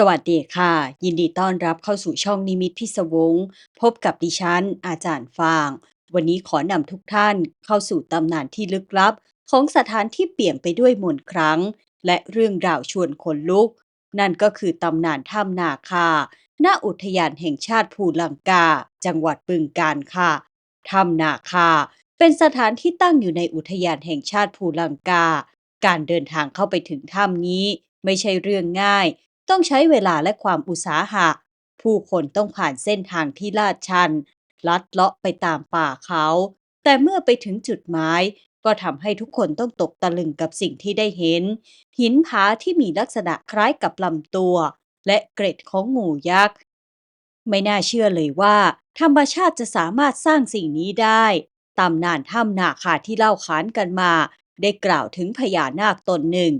สวัสดีค่ะ ยินดีต้อนรับเข้าสู่ช่องนิมิตพิศวง พบกับดิฉัน อาจารย์ฟาง วันนี้ขอนำทุกท่านเข้าสู่ตำนานที่ลึกลับ ของสถานที่เปลี่ยมไปด้วยมนต์ครั้ง และเรื่องราวชวนขนลุก นั่นก็คือตำนานถ้ำนาคา ณ อุทยานแห่งชาติภูลังกา จังหวัดบึงกาฬค่ะ ถ้ำนาคา เป็นสถานที่ตั้งอยู่ในอุทยานแห่งชาติภูลังกา การเดินทางเข้าไปถึงถ้ำนี้ไม่ใช่เรื่องง่าย ต้องใช้เวลาและความอุตสาหะ ผู้คนต้องผ่านเส้นทางที่ลาดชัน ลัดเลาะไปตามป่าเขา แต่เมื่อไปถึงจุดหมาย ก็ทำให้ทุกคนต้องตกตะลึงกับสิ่งที่ได้เห็น หินผาที่มีลักษณะคล้ายกับลำตัว และเกร็ดของงูยักษ์ ไม่น่าเชื่อเลยว่า ธรรมชาติจะสามารถสร้างสิ่งนี้ได้ตำนานถ้ำนาคาที่เล่าขานกันมา ได้กล่าวถึงพญานาคตนหนึ่ง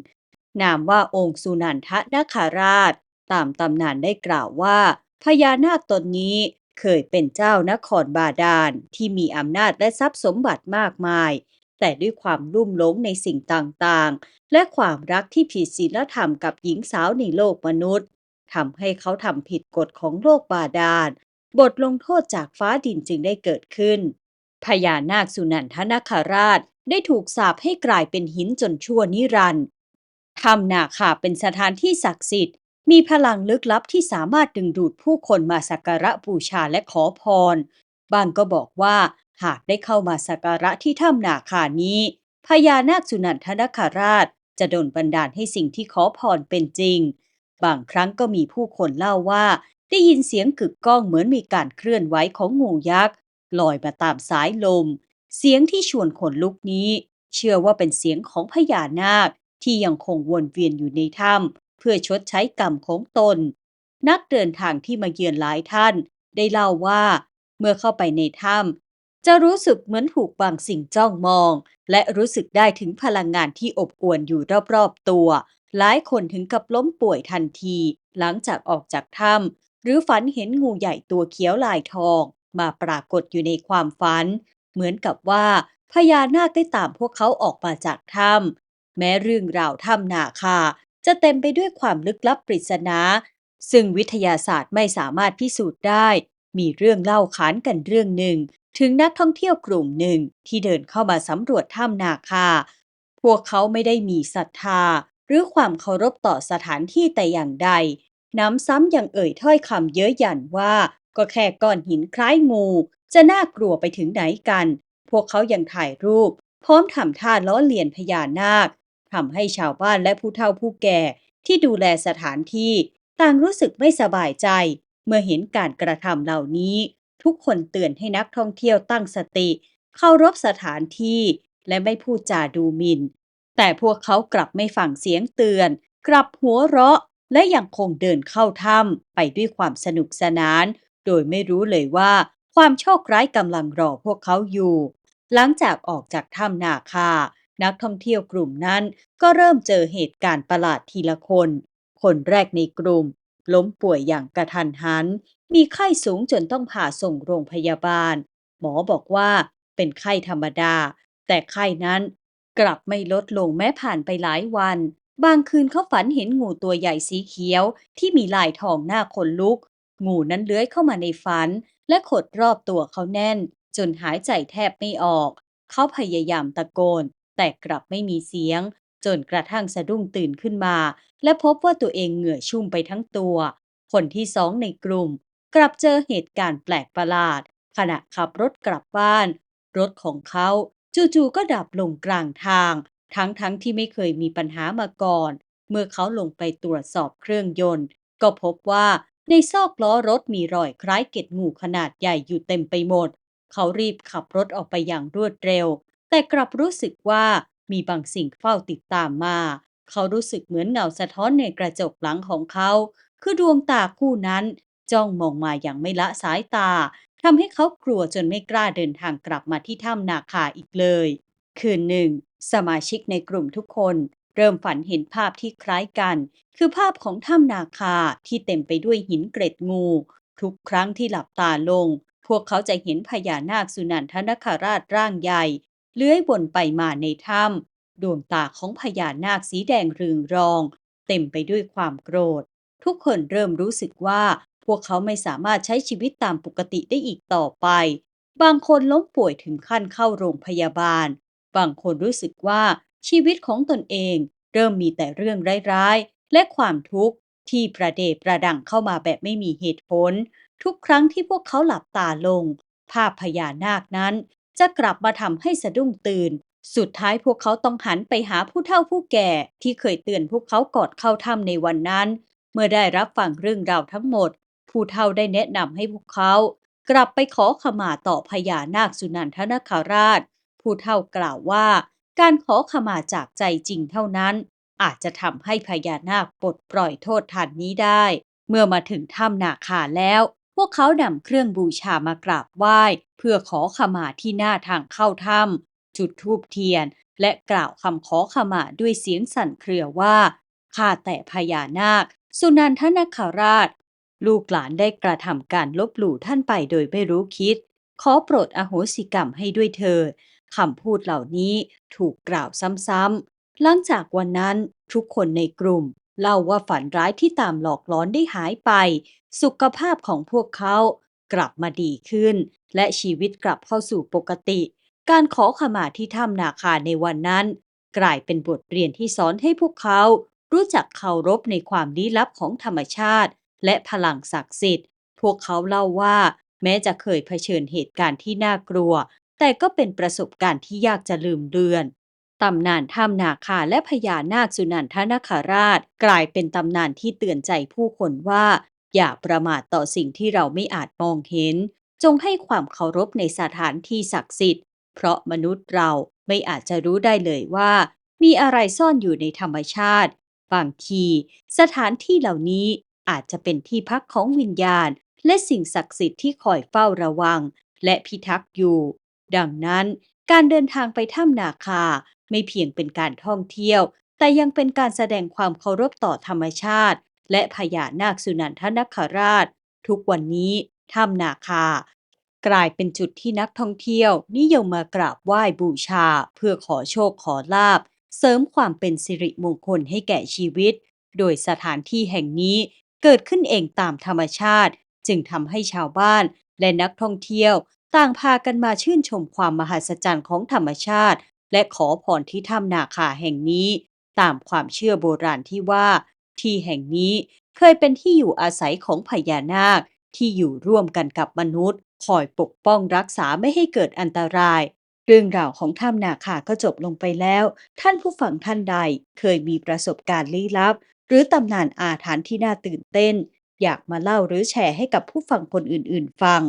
นามว่าองค์สุนันทนาคาราช ตามตำนานได้กล่าวว่าพญานาคตนนี้เคยเป็นเจ้านครบาดาลที่มีอำนาจและทรัพย์สมบัติมากมาย แต่ด้วยความลุ่มหลงในสิ่งต่างๆ และความรักที่ผิดศีลธรรมกับหญิงสาวในโลกมนุษย์ทำให้เขาทำผิดกฎของโลกบาดาลบทลงโทษจากฟ้าดินจึงได้เกิดขึ้น พญานาคสุนันทนาคาราชได้ถูกสาปให้กลายเป็นหินจนชั่วนิรันดร์ ถ้ำนาคาเป็นสถานที่ศักดิ์สิทธิ์ มีพลังลึกลับที่สามารถดึงดูดผู้คนมาสักการะบูชาและขอพร บางก็บอกว่า หากได้เข้ามาสักการะที่ถ้ำนาคานี้พญานาคสุนันทนคาราช จะดลบันดาลให้สิ่งที่ขอพรเป็นจริง บางครั้งก็มีผู้คนเล่าว่า ได้ยินเสียงกึกก้องเหมือนมีการเคลื่อนไหวของงูยักษ์ลอยมาตามสายลม เสียงที่ชวนขนลุกนี้ เชื่อว่าเป็นเสียงของพญานาค ที่ยังคงวนเวียนอยู่ในถ้ำเพื่อชดใช้กรรมของตน นักเดินทางที่มาเยือนหลายท่าน ได้เล่าว่า เมื่อเข้าไปในถ้ำจะรู้สึกเหมือนถูกบางสิ่งจ้องมอง และรู้สึกได้ถึงพลังงานที่อบอวลอยู่รอบๆตัว หลายคนถึงกับล้มป่วยทันที หลังจากออกจากถ้ำหรือฝันเห็นงูใหญ่ตัวเขียวลายทอง มาปรากฏอยู่ในความฝัน เหมือนกับว่าพญานาคได้ตามพวกเขาออกมาจากถ้ำ แม้เรื่องราวถ้ำนาคา จะเต็มไปด้วยความลึกลับปริศนา ซึ่งวิทยาศาสตร์ไม่สามารถพิสูจน์ได้ มีเรื่องเล่าขานกันเรื่องหนึ่ง ถึงนักท่องเที่ยวกลุ่มหนึ่งที่เดินเข้ามาสำรวจถ้ำนาคา พวกเขาไม่ได้มีศรัทธา หรือความเคารพต่อสถานที่แต่อย่างใด น้ำซ้ำยังเอ่ยถ้อยคำเย้ยหยันว่า ก็แค่ก้อนหินคล้ายงู จะน่ากลัวไปถึงไหนกัน พวกเขายังถ่ายรูปพร้อมทำท่าล้อเลียนพญานาค ทำให้ชาวบ้านและผู้เฒ่าผู้แก่ที่ดูแลสถานที่ ต่างรู้สึกไม่สบายใจ เมื่อเห็นการกระทำเหล่านี้ ทุกคนเตือนให้นักท่องเที่ยวตั้งสติ เคารพสถานที่และไม่พูดจาดูหมิน่น แต่พวกเขากลับไม่ฟังเสียงเตือน กลับหัวเราะ และยังคงเดินเข้าถ้ำไปด้วยความสนุกสนาน โดยไม่รู้เลยว่า ความโชคร้ายกำลังรอพวกเขาอยู่ หลังจากออกจากถ้ำนาคา นักท่องเที่ยวกลุ่มนั้นก็เริ่มเจอเหตุการณ์ประหลาดทีละคน คนแรกในกลุ่ม ล้มป่วยอย่างกระทันหัน มีไข้สูงจนต้องผ่าส่งโรงพยาบาล หมอบอกว่าเป็นไข้ธรรมดา แต่ไข้นั้นกลับไม่ลดลงแม้ผ่านไปหลายวัน บางคืนเขาฝันเห็นงูตัวใหญ่สีเขียว ที่มีลายทองหน้าขนลุก งูนั้นเลื้อยเข้ามาในฝัน และขดรอบตัวเขาแน่น จนหายใจแทบไม่ออก เขาพยายามตะโกน แต่กลับไม่มีเสียง จนกระทั่งสะดุ้งตื่นขึ้นมา และพบว่าตัวเองเหงื่อชุ่มไปทั้งตัว คนที่สองในกลุ่ม กลับเจอเหตุการณ์แปลกประหลาด ขณะขับรถกลับบ้าน รถของเขาจู่ๆก็ดับลงกลางทาง ทั้งๆทที่ไม่เคยมีปัญหามาก่อน เมื่อเขาลงไปตรวจสอบเครื่องยนต์ ก็พบว่าในซอกล้อรถมีรอยคล้ายเกล็ดงูขนาดใหญ่อยู่เต็มไปหมด เขารีบขับรถออกไปอย่างรวดเร็ว แต่กลับรู้สึกว่ามีบางสิ่งเฝ้าติดตามมา เขารู้สึกเหมือนเงาสะท้อนในกระจกหลังของเขา คือดวงตาคู่นั้น จ้องมองมาอย่างไม่ละสายตาทำให้เขากลัวจนไม่กล้าเดินทางกลับมาที่ถ้ำนาคาอีกเลย คืนหนึ่ง สมาชิกในกลุ่มทุกคน เริ่มฝันเห็นภาพที่คล้ายกัน คือภาพของถ้ำนาคาที่เต็มไปด้วยหินเกร็ดงู ทุกครั้งที่หลับตาลง พวกเขาจะเห็นพญานาคสุนันทนคราชร่างใหญ่ เลื้อยวนไปมาในถ้ำดวงตาของพญานาคสีแดงเรืองรอง เต็มไปด้วยความโกรธ ทุกคนเริ่มรู้สึกว่าพวกเขาไม่สามารถใช้ชีวิตตามปกติได้อีกต่อไป บางคนล้มป่วยถึงขั้นเข้าโรงพยาบาล บางคนรู้สึกว่าชีวิตของตนเอง เริ่มมีแต่เรื่องร้ายๆ และความทุกข์ที่ประเดประดังเข้ามาแบบไม่มีเหตุผล ทุกครั้งที่พวกเขาหลับตาลง ภาพพญานาคนั้น จะกลับมาทำให้สะดุ้งตื่น สุดท้ายพวกเขาต้องหันไปหาผู้เฒ่าผู้แก่ที่เคยเตือนพวกเขาก่อนเข้าถ้ำในวันนั้น เมื่อได้รับฟังเรื่องราวทั้งหมด ผู้เฒ่าได้แนะนำให้พวกเขา กลับไปขอขมาต่อพญานาคสุนันทนาคาราช ผู้เฒ่ากล่าวว่า การขอขมาจากใจจริงเท่านั้น อาจจะทำให้พญานาคปลดปล่อยโทษทันนี้ได้ เมื่อมาถึงถ้ำนาคาแล้ว พวกเขานำเครื่องบูชามากราบไหว้ เพื่อขอขมาที่หน้าทางเข้าถ้ำจุดธูปเทียน และกล่าวคำขอขมาด้วยเสียงสั่นเครือว่าข้าแต่พญานาค สุนันทนาคราช ลูกหลานได้กระทำการลบหลู่ท่านไปโดยไม่รู้คิด ขอโปรดอโหสิกรรมให้ด้วยเถิดคำพูดเหล่านี้ถูกกล่าวซ้ำๆหลังจากวันนั้นทุกคนในกลุ่ม เล่าว่าฝันร้ายที่ตามหลอกหลอนได้หายไป สุขภาพของพวกเขากลับมาดีขึ้น และชีวิตกลับเข้าสู่ปกติ การขอขมาที่ถ้ำนาคาในวันนั้น กลายเป็นบทเรียนที่สอนให้พวกเขา รู้จักเคารพในความลี้ลับของธรรมชาติ และพลังศักดิ์สิทธิ์ พวกเขาเล่าว่า แม้จะเคยเผชิญเหตุการณ์ที่น่ากลัว แต่ก็เป็นประสบการณ์ที่ยากจะลืมเลือน ตำนานถ้ำนาคาและพญานาคสุนันทนาคาราช กลายเป็นตำนานที่เตือนใจผู้คนว่า อย่าประมาทต่อสิ่งที่เราไม่อาจมองเห็น จงให้ความเคารพในสถานที่ศักดิ์สิทธิ์ เพราะมนุษย์เราไม่อาจจะรู้ได้เลยว่า มีอะไรซ่อนอยู่ในธรรมชาติ บางทีสถานที่เหล่านี้อาจจะเป็นที่พักของวิญญาณ และสิ่งศักดิ์สิทธิ์ที่คอยเฝ้าระวัง และพิทักษ์อยู่ ดังนั้นการเดินทางไปถ้ำนาคา ไม่เพียงเป็นการท่องเที่ยว แต่ยังเป็นการแสดงความเคารพต่อธรรมชาติ และพญานาคสุนันทนาคราช ทุกวันนี้ถ้ำนาคา กลายเป็นจุดที่นักท่องเที่ยว นิยมมากราบไหว้บูชา เพื่อขอโชคขอลาบ เสริมความเป็นสิริมงคลให้แก่ชีวิต โดยสถานที่แห่งนี้เกิดขึ้นเองตามธรรมชาติ จึงทำให้ชาวบ้านและนักท่องเที่ยว ต่างพากันมาชื่นชมความมหัศจรรย์ของธรรมชาติ และขอพรที่ถ้ำนาคาแห่งนี้ตามความเชื่อโบราณที่ว่า ที่แห่งนี้เคยเป็นที่อยู่อาศัยของพญานาคที่อยู่ร่วมกันกับมนุษย์ คอยปกป้องรักษาไม่ให้เกิดอันตราย เรื่องราวของถ้ำนาคาก็จบลงไปแล้ว ท่านผู้ฟังท่านใดเคยมีประสบการณ์ลี้ลับ หรือตำนานอาถรรพ์ที่น่าตื่นเต้น อยากมาเล่าหรือแชร์ให้กับผู้ฟังคนอื่นๆ ฟัง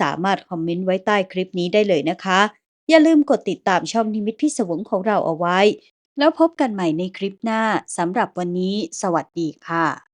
สามารถคอมเมนต์ไว้ใต้คลิปนี้ได้เลยนะคะ อย่าลืมกดติดตามช่องนิมิตพิศวงของเราเอาไว้ แล้วพบกันใหม่ในคลิปหน้าสำหรับวันนี้ สวัสดีค่ะ